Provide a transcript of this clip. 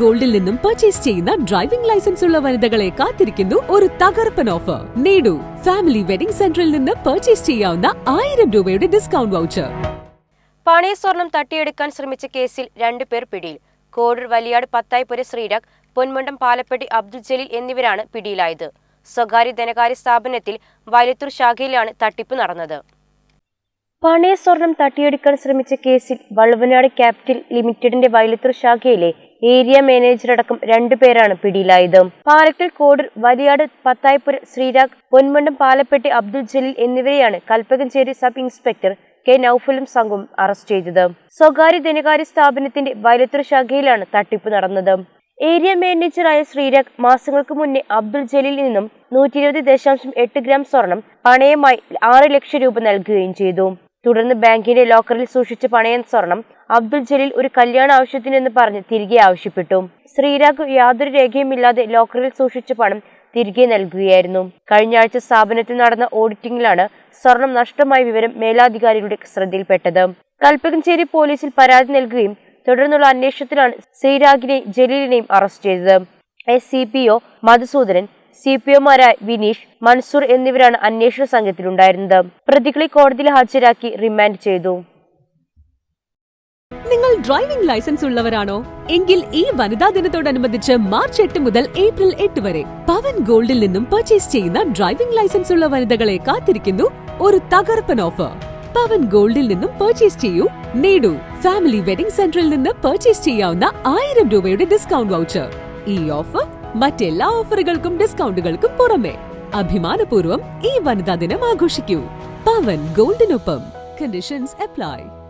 ഗോൾഡിൽ നിന്നും പർച്ചേസ് ചെയ്യുന്ന driving licence ഉള്ള വനിതകളെ കാത്തിരിക്കുന്നു ഒരു തകർപ്പൻ ഓഫർ നേടൂ ഫാമിലി വെഡിംഗ് സെന്ററിൽ നിന്ന് പർച്ചേസ് ചെയ്യാവുന്ന ആയിരം രൂപയുടെ ഡിസ്കൗണ്ട് വൗച്ചർ പണയ സ്വർണം തട്ടിയെടുക്കാൻ ശ്രമിച്ച കേസിൽ രണ്ടുപേർ പിടിയിൽ. കോഴൂർ വലിയാട് പത്തായിപ്പുര ശ്രീരാഗ് പൊന്മുണ്ടം പാലപ്പെട്ടി അബ്ദുൽ ജലീൽ എന്നിവരാണ് പിടിയിലായത്. സ്വകാര്യ ധനകാര്യ സ്ഥാപനത്തിൽ വയലത്തൂർ ശാഖയിലാണ് തട്ടിപ്പ് നടന്നത്. പണയ സ്വർണം തട്ടിയെടുക്കാൻ ശ്രമിച്ച കേസിൽ വള്ളുവനാട് ക്യാപിറ്റൽ ലിമിറ്റഡിന്റെ വയലത്തൂർ ശാഖയിലെ ഏരിയ മാനേജർ അടക്കം രണ്ടുപേരാണ് പിടിയിലായത്. പാലക്കൽ കോടൂർ വലിയാട് പത്തായപ്പുര ശ്രീരാഗ് പൊന്മണ്ടം പാലപ്പെട്ടി അബ്ദുൽ ജലീൽ എന്നിവരെയാണ് കൽപ്പകഞ്ചേരി സബ് ഇൻസ്പെക്ടർ കെ നൌഫലും സംഘവും അറസ്റ്റ് ചെയ്തത്. സ്വകാര്യ ധനകാര്യ സ്ഥാപനത്തിന്റെ വയലത്തൂർ ശാഖയിലാണ് തട്ടിപ്പ് നടന്നത്. ഏരിയ മാനേജറായ ശ്രീരാഗ് മാസങ്ങൾക്ക് മുന്നേ അബ്ദുൽ ജലീലിൽ നിന്നും നൂറ്റി ഇരുപത് ദശാംശം എട്ട് ഗ്രാം സ്വർണം പണയമായി ആറ് ലക്ഷം രൂപ നൽകുകയും ചെയ്തു. തുടർന്ന് ബാങ്കിന്റെ ലോക്കറിൽ സൂക്ഷിച്ച പണയം സ്വർണം അബ്ദുൽ ജലീൽ ഒരു കല്യാണ ആവശ്യത്തിനെന്ന് പറഞ്ഞ് തിരികെ ആവശ്യപ്പെട്ടു. ശ്രീരാഗ് യാതൊരു രേഖയുമില്ലാതെ ലോക്കറിൽ സൂക്ഷിച്ച പണം തിരികെ നൽകുകയായിരുന്നു. കഴിഞ്ഞ ആഴ്ച സ്ഥാപനത്തിൽ നടന്ന ഓഡിറ്റിംഗിലാണ് സ്വർണം നഷ്ടമായ വിവരം മേലാധികാരികളുടെ ശ്രദ്ധയിൽപ്പെട്ടത്. കൽപ്പകഞ്ചേരി പോലീസിൽ പരാതി നൽകുകയും തുടർന്നുള്ള അന്വേഷണത്തിലാണ് ശ്രീരാഗിനെയും ജലീലിനെയും അറസ്റ്റ് ചെയ്തത്. S C P O Madhusoodanan C P ഒമാരായ Vineesh Mansoor എന്നിവരാണ് അന്വേഷണ സംഘത്തിലുണ്ടായിരുന്നത്. പ്രതികളെ കോടതിയിൽ ഹാജരാക്കി റിമാൻഡ് ചെയ്തു. നിങ്ങൾ ഡ്രൈവിംഗ് ലൈസൻസ് ഉള്ളവരാണോ? എങ്കിൽ ഈ വനിതാ ദിനത്തോടനുബന്ധിച്ച് മാർച്ച് എട്ട് മുതൽ ഏപ്രിൽ എട്ട് വരെ പവൻ ഗോൾഡിൽ നിന്നും പർച്ചേസ് ചെയ്യുന്ന ഡ്രൈവിംഗ് ലൈസൻസ് ഉള്ള വനിതകളെ കാത്തിരിക്കുന്നു ഒരു തകർപ്പൻ ഓഫർ. പവൻ ഗോൾഡിൽ നിന്നും പർച്ചേസ് ചെയ്യൂ. നേടൂ. ഫാമിലി വെഡിംഗ് സെന്ററിൽ നിന്ന് പർച്ചേസ് ചെയ്യാവുന്ന ആയിരം രൂപയുടെ ഡിസ്കൗണ്ട് വൗച്ചർ. ഈ ഓഫർ മറ്റെല്ലാ ഓഫറുകൾക്കും ഡിസ്കൗണ്ടുകൾക്കും പുറമെ അഭിമാനപൂർവം ഈ വനിതാ ദിനം ആഘോഷിക്കൂ. പവൻ ഗോൾഡിനൊപ്പം. Conditions apply